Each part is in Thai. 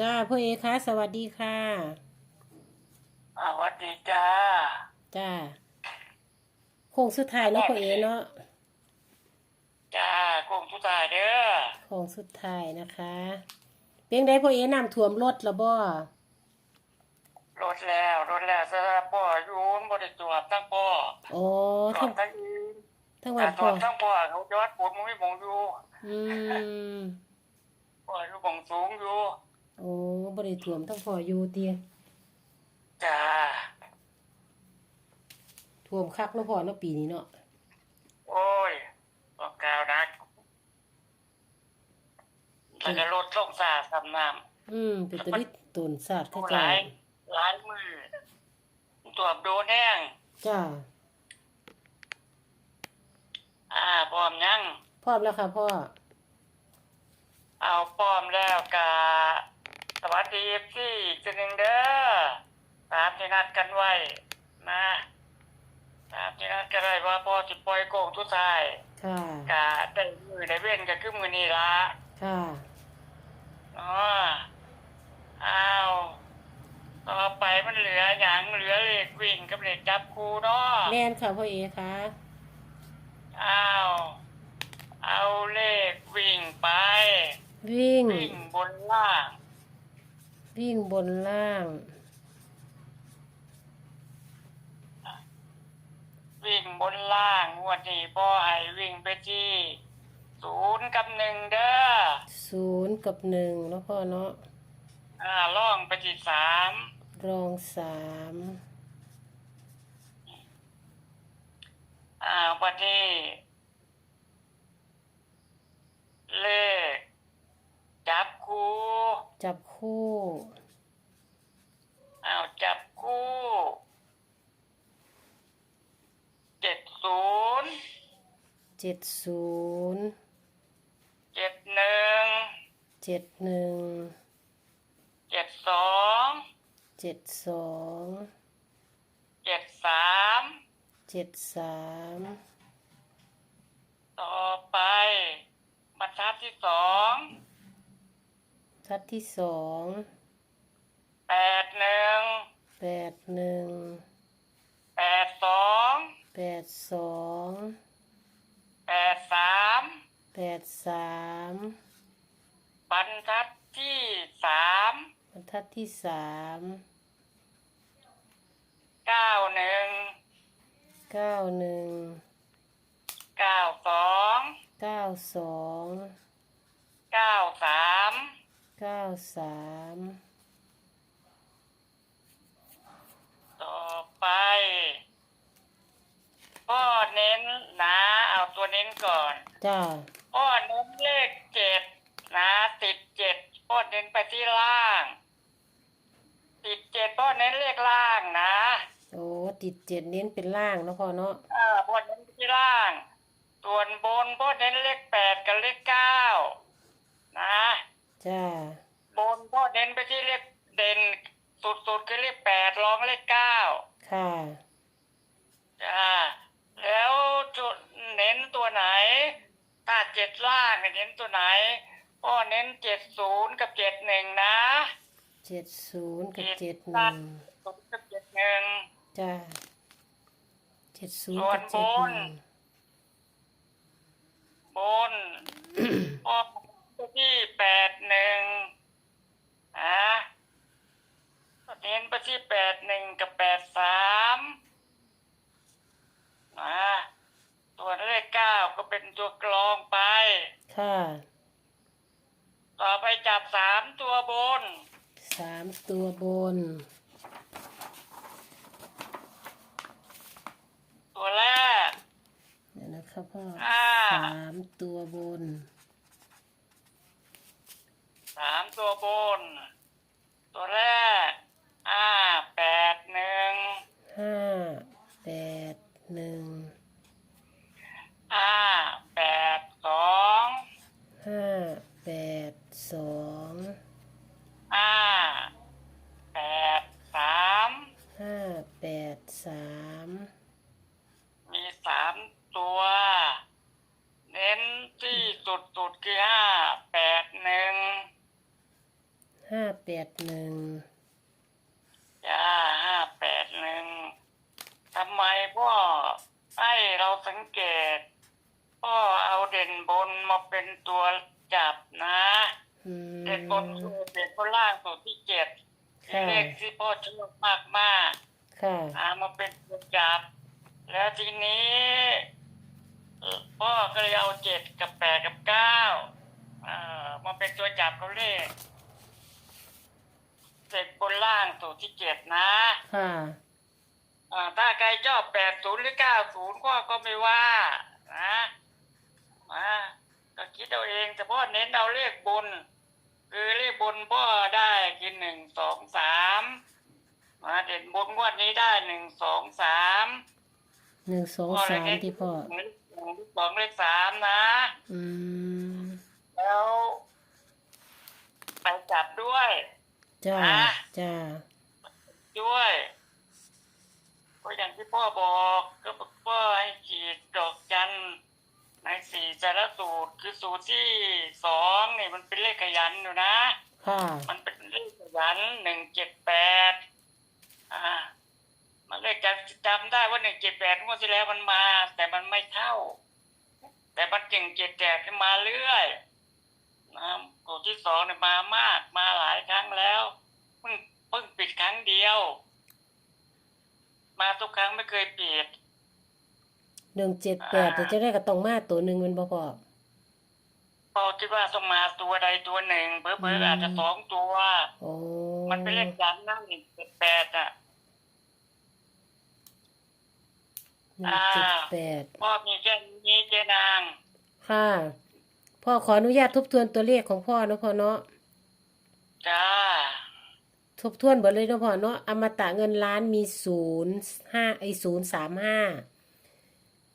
จ้าพ่อเอคะสวัสดีค่ะอ่าสวัสดีจ้า จ้าโค้งสุดท้ายเนาะพ่อเอเนาะ จ้ากรุงทุตายเด้อโค้งสุดท้ายนะคะเพียงใดพ่อเอน้ำท่วมรถละบ่รถแล้วรถแล้วสระพ่ออยู่บริจวบทั้งพ่อโอ้รทั้ถงทั้งอีนทั้งแต่วันตพ่ออนทั้งพ่อเขาจอดผมไม่มองอยู่ อืมพ่ออยู่บองสูงอยู่ โอ้บ่ได้ท่วมทั้งพ่ออยู่เตียจ้าท่วมคักเนาะพ่อเนาะปีนี้เนาะโอ้ยบอกกล่าวนักแล้วก็รถลงสาดสำน้อืมเป็นตะลิดตนศาสตร์ำเข้าผู้ใจหลายหลายมือตัวบโดนแห้งจ้าอ่าพร้อมยัง พร้อมแล้วค่ะพ่อ เอาพร้อมแล้วกา สวัสดีพี่จะหนึ่งเด้อตามที่นัดกันไว้นะตามที่นัดกันไว้ว่าพอสิปล่อยโกงทุกทายค่ะกาได้มือได้เว้นก็คือมือนี้ละค่ะเนาะอ้าวต่อไปมันเหลืออย่างเหลือเลขวิ่งกับเลขจับคูเนาะแม่นค่ะพ่อเอคะอ้าวเอาเลขวิ่งไป วิ่ง วิ่งบนล่าง วิ่งบนล่าง วิ่งบนล่างงวดนี้พ่อให้วิ่งไปที่ศูนย์กับหนึ่งเด้อศูนย์กับหนึ่งแล้วพ่อเนาะอ่าล่องไปที่สามรองสามอ่าวันนี้เลข จับคู่จับคู่อ้าวจับคู่เจ็ดศูนย์เจ็ดศูนย์เจ็ดหนึ่งเจ็ดหนึ่งเจ็ดสองเจ็ดสองเจ็ดสามเจ็ดสามต่อไปบรรทัดที่สอง ทัดที่สองแปดหนึ่งแปดหนึ่งแปดสองแปดสองแปดสามแปดสามบรรทัดที่สามบรรทัดที่สามเก้าหนึ่งเก้าหนึ่งเก้าสองเก้าสองเก้าสามเก้าสามต่อไป พ่อเน้นนะ เอาตัวเน้นก่อน จ้าพ่อเน้นเลขเจ็ดนะ ติดเจ็ดพ่อเน้นไปที่ล่าง ติดเจ็ดพ่อเน้นเลขล่างนะ โอ้ติดเจ็ดเน้นเป็นล่างแล้วพ่อเนาะอ่าพ่อเน้นไปที่ล่าง ส่วนบนพ่อเน้นเลขแปดกับเลขเก้านะ จ้าบนพ่อเน้นไปที่เลขเด่นสุดๆคือเลขแปดรองเลขเก้าค่ะจ้าแล้วจุดเน้นตัวไหนถ้าเจ็ดล่างเนี่ยเน้นตัวไหนพ่อเน้นเจ็ดศูนย์กับเจ็ดหนึ่งนะเจ็ดศูนย์กับเจ็ดหล่านึ่งงศูนย์กับเจ็ดหนึ่งจ้าเจ็ดศูนย์ส่วกันบเจ็ดบหนนึ่งบนพ่อ ที่แปดหนึ่งอะเน้นไปที่แปดหนึ่งกับแปดสามอะตัวเลขเก้าก็เป็นตัวกรองไป ค่ะ ต่อไปจับสามตัวบน สามตัวบน ตัวแรกเดี๋ยวนะครับพ่อห้าสามตัวบน สามตัวบน ตัวแรกห้าแปดหนึ่ง ห้าแปดหนึ่ง ห้าแปดสอง ห้าแปดสอง ห้าแปดสาม ห้าแปดสาม มีสามตัว เน้นที่สุดๆคือห้า แปดหนึ่งหห้าแปดหนึ่งจ้าห้าแปดหนึ่งทำไมพ่อให้เราสังเกต พ่อเอาเด่นบนมาเป็นตัวจับนะ อืม เด่นบนคือเด่นบนล่างสุดที่เจ็ดคือค่ะ เลขที่พ่อชอบมากมากค่ะๆเอามาเป็นตัวจับ แล้วทีนี้เอ่อพ่อก็เลยเอาเจ็ดกับแปดกับเก้าเอ่อมาเป็นตัวจับเขาเลขเสร็จบนล่างสูตรที่เจ็ดนะค่ะ อ่าถ้าใครชอบแปดศูนย์หรือเก้าศูนย์ก็ก็ไม่ว่านะมาก็คิดเอาเองแต่พ่อเน้นเอาเลขบน คือเลขบนพ่อได้คือหนึ่งสองสามมาเด่นบนงวดนี้ได้หนึ่งสองสามหนึ่งสองพ่อเลสายมเน้นที่พ่อหนึ่งสองเลขสามนะ อืม แล้ว ไปจับด้วย จ้าอะจ้าด้วย ก็อย่างที่พ่อบอกก็พ่อให้ขีดดอกจันในสี่แต่ละสูตรคือสูตรที่สองนี่มันเป็นเลขขยันอยู่นะค่ะมันเป็นเลขขยันหนึ่งเจ็ดแปดอ่า มันเลขจำจำได้ว่าหนึ่งเจ็ดแปดงวดที่แล้วมันมา แต่มันไม่เท่า แต่มันเก่งเจ็ดแปดมาเรื่อยนะ สูตรที่สองเนี่ยมามากมาหลายครั้งแล้วเพิ่งเพิ่งปิดครั้งเดียว มาทุกครั้งไม่เคยปิดหนึ่งเจ็ดแปดแต่จะได้กับตรงมาตัวหนึ่งมันบ่พอพอคิดว่าต้องมาตัวใดตัวหนึ่งเพิ่มๆอาจจะสองตัวโอ้มันเป็นเลขยันนะหนึ่งเจ็ดแปดอะหนึ่งเจ็ดแปดพ่อมีแค่นี้เจนางค่ะ พ่อขออนุญาตทบทวนตัวเลขของพ่อเนาะพ่อเนาะจ้าทบทวนเบิดเลยเนาะพ่อเนาะอมตะเงินล้านมีศูนย์ห้าไอศูนย์สามห้า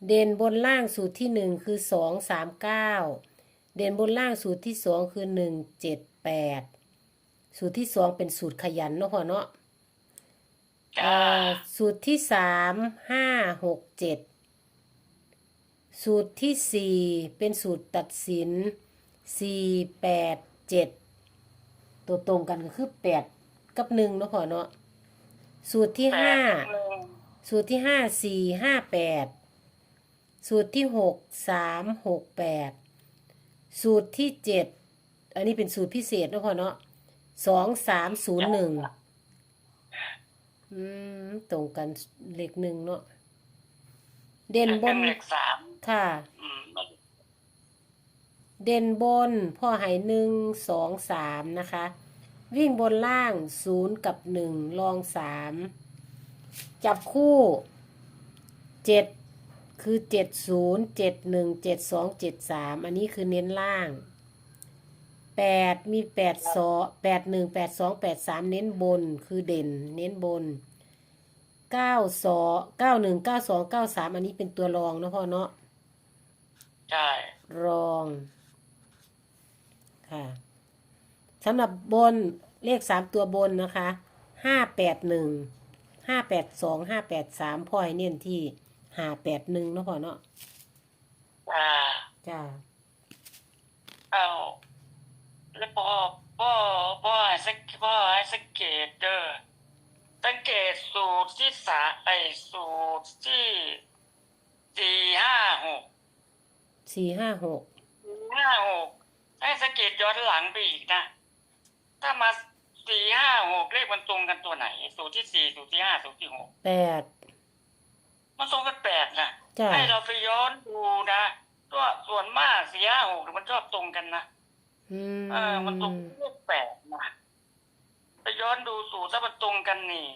เด่นบนล่างสูตรที่หนึ่งคือสองสามเก้าเด่นบนล่างสูตรที่สองคือหนึ่งเจ็ดแปดสูตรที่สองเป็นสูตรขยันเนาะพ่อเนาะจ้าเอ่อสูตรที่สามห้าหกเจ็ด สูตรที่สี่เป็นสูตรตัดสินสี่แปดเจ็ดตัวตรงกันก็คือแปดกับหนึ่งเนาะพ่อเนาะสูตรที่แปห้าดหนึ่งสูตรที่ห้าสี่ห้าแปดสูตรที่หกสามหกแปดสูตรที่เจ็ดอันนี้เป็นสูตรพิเศษเนาะพ่อเนาะสองสามศูนย์หนึ่งอืม ตรงกันเลขหนึ่งเนาะ เด่นบเป็นนเลขสาม ค่ะ อืมเด่นบนพ่อให้หนึ่งสองสามนะคะ วิ่งบนล่างศูนย์กับหนึ่งรองสามจับคู่เจ็ดคือเจ็ดศูนย์เจ็ดหนึ่งเจ็ดสองเจ็ดสามอันนี้คือเน้นล่างแปดมีแปดสองแปดหนึ่งแปดสองแปดสามเน้นบนคือเด่น เน้นบนเก้าสองเก้าหนึ่งเก้าสองเก้าสามอันนี้เป็นตัวรองเนาะพ่อเนาะ ใช่รองค่ะสำหรับบนเลขสามตัวบนนะคะห้าแปดหนึ่งห้าแปดสองห้าแปดสามพ่อให้เน้นที่ห้าแปดหนึ่งเนาะพ่อเนาะจ้าจ้าเอาแล้วพ่อพ่อพ่อให้สังพ่อให้สังเกตเด้อสังเกตสูตรที่สาไอสูตรที่สี่ห้าหก สี่ห้าหกห้าหกให้สังเกตย้อนหลังไปอีกนะ ถ้ามาสี่ห้าหกเลขมันตรงกันตัวไหน สูตรที่สี่สูตรที่ห้าสูตรที่หกแปดมันตรงกันแปดนะจ้าให้เราไปย้อนดูนะตัวส่วนมากสี่ห้าหกมันชอบตรงกันนะอืมเออ มันตรงเลขแปดนะไปย้อนดูสูตรถ้ามันตรงกันนี่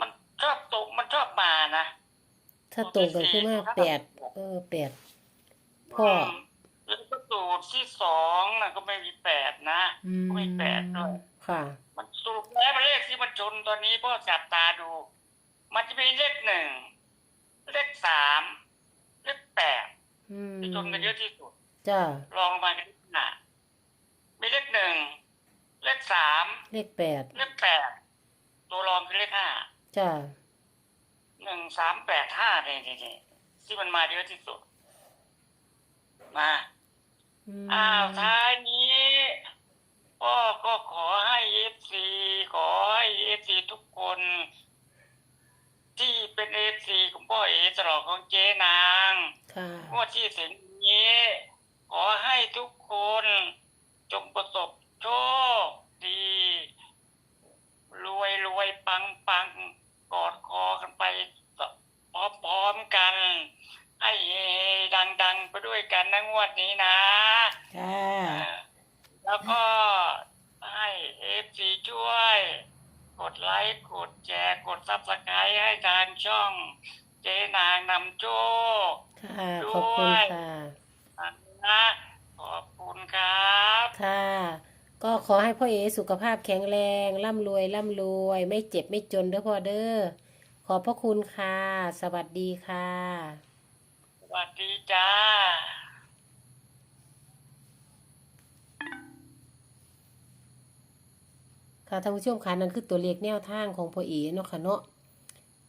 มันชอบตรงมันชอบมานะถ้าตรงกันขึ้นมาแปดเออแปด พ่อมแล้วก็สูตรที่สองนะก็ไม่มีแปดนะอืมไม่แปดด้วย ค่ะ มันสูตรแล้วมันเลขที่มันชนตอนนี้พ่อจับตาดู มันจะมีเลขหนึ่งเลขสามเลขแปดอืมที่ชนกันเยอะที่สุด จ้ารองลงมาเป็นเลขหน้ามีเลขหนึ่งเลขสามเลขแปดเลขแปดตัวรองคือเลขห้าจ้าหนึ่งสามแปดห้าเนี่ยนี่นี่ที่มันมาเยอะที่สุด มาอ้าวท้ายนี้พ่อก็ขอให้เอฟซีขอให้เอฟซีทุกคน ที่เป็นเอฟซีของพ่อเอตลอดของเจนางพวดที่สิงนี้ ขอให้ทุกคนจงประสบโชค วดนี้นะค่ะแล้วก็ให้เอฟซีช่วย กดไลค์กดแชร์กดซับสไครต์ให้ทางช่องเจนางนำโชคค่ะขอบคุณค่ะนะขอบคุณครับ ค่ะ ก็ขอให้พ่อเอสุขภาพแข็งแรงร่ำรวยร่ำรวย ไม่เจ็บไม่จนเด้อพ่อเด้อขอบพระคุณค่ะ สวัสดีค่ะ สวัสดีจ้า ค่ะท่านผู้ชมค่ะนั่นคือตัวเลขแนวทางของพ่อเอเนาะค่ะเนาะ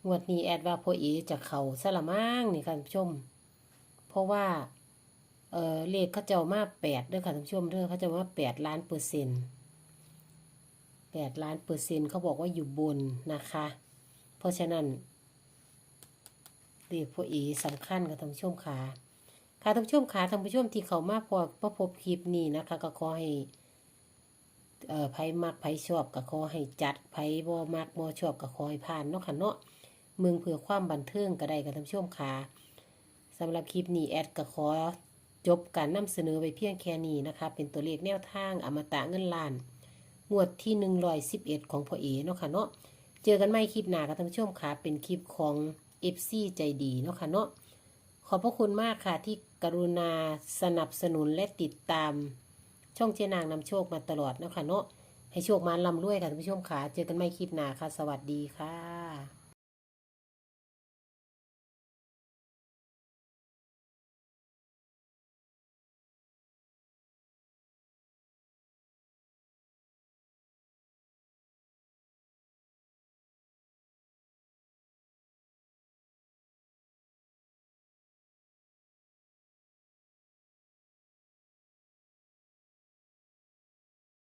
งวดนี้แอดว่าพ่อเอจะเข่าสละมั่งนี่ค่ะท่านผู้ชม เพราะว่าเออเลขเขาเจ้ามาแปดด้อค่ะท่านผู้ชมเด้อเขาเจะมาแปดล้านเปอร์เซ็นต์แปดล้านเปอร์เซ็นต์เขาบอกว่าอยู่บนนะคะ เพราะฉะนั้นเลขพ่อเอสำคัญกับท่านผู้ชมค่ะค่ะท่านผู้ชมค่ะท่านผู้ชมที่เขามาพอพบคลิปนี้นะคะ ก็ขอให้ ไผมักไผชอบก็ขอให้จัดไผบ่มักบ่ชอบก็ขอให้ผ่านเนาะค่ะเนาะเมืองเพื่อความบันเทิงก็ได้กับท่านผู้ชมค่ะสำหรับคลิปนี้แอดก็ขอจบการนำเสนอไปเพียงแค่นี้นะคะ เป็นตัวเลขแนวทางอมตะเงินล้าน งวดที่ 111 ของพ่อเอเนาะค่ะเนาะเจอกันใหม่คลิปหน้ากับท่านผู้ชมค่ะ เป็นคลิปของ FC ใจดีเนาะค่ะเนาะขอบพระคุณมากค่ะที่กรุณาสนับสนุนและติดตาม ช่องเจนางนำโชคมาตลอดนะคะเนาะให้โชคมาลำรวยค่ะท่านผู้ชมค่ะเจอกันใหม่คลิปหน้าค่ะ สวัสดีค่ะ